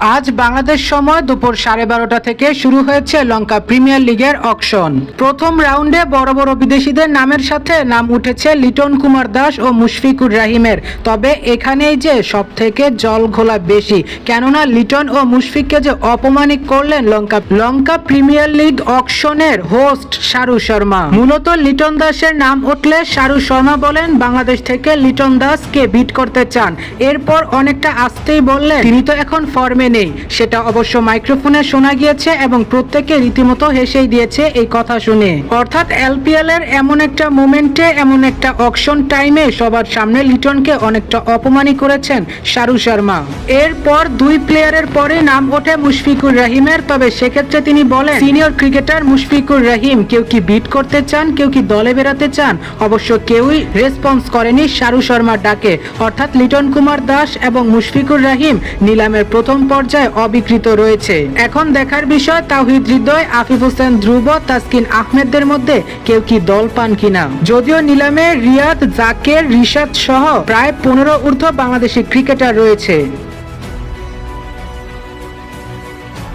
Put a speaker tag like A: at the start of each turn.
A: আজ বাংলাদেশ সময় দুপুর সাড়ে বারোটা থেকে শুরু হয়েছে লঙ্কা প্রিমিয়ার লিগের অকশন। প্রথম রাউন্ডে বড় বড় বিদেশিদের নামের সাথে নাম উঠেছে লিটন কুমার দাস ও মুশফিকুর রাহিমের। তবে এখানেই যে সব থেকে জল ঘোলা বেশি, কেননা লিটন ও মুশফিককে যে অপমানিত করলেন লঙ্কা লঙ্কা প্রিমিয়ার লিগ অকশনের হোস্ট শারু শর্মা। মূলত লিটন দাসের নাম উঠলে শারু শর্মা বলেন, বাংলাদেশ থেকে লিটন দাসকে বিট করতে চান। এরপর অনেকটা আসতেই বললেন, তিনি তো এখন ফর্মে নেই। সেটা অবশ্য মাইক্রোফোনে শোনা গিয়েছে এবং প্রত্যেকে রীতিমতো হেসেই দিয়েছে এই কথা শুনে। অর্থাৎ এলপিএল এর এমন একটা মোমেন্টে, এমন একটা অকশন টাইমে সবার সামনে লিটনকে অনেকটা অপমানই করেছেন শারু শর্মা। এরপর দুই প্লেয়ারের পরে নাম ওঠে মুশফিকুর রহিমের, তবে সেক্ষেত্রে তিনি বলেন, সিনিয়র ক্রিকেটার মুশফিকুর রহিম, কেউ কি বিট করতে চান? কেউ কি দলে বেড়াতে চান? অবশ্য কেউই রেসপন্স করেনি শারু শর্মার ডাকে। অর্থাৎ লিটন কুমার দাস এবং মুশফিকুর রহিম নিলামের প্রথম পর্যায়ে অবিকৃত রয়েছে। এখন দেখার বিষয় তাহিদ হৃদয়, আফিফ হোসেন ধ্রুব, তাসকিন আহমেদদের মধ্যে কেউ কি দল পান কিনা? যদিও নিলামে রিয়াদ, জাকের, রিশাদ সহ প্রায় পনেরো ঊর্ধ্ব বাংলাদেশি ক্রিকেটার রয়েছে।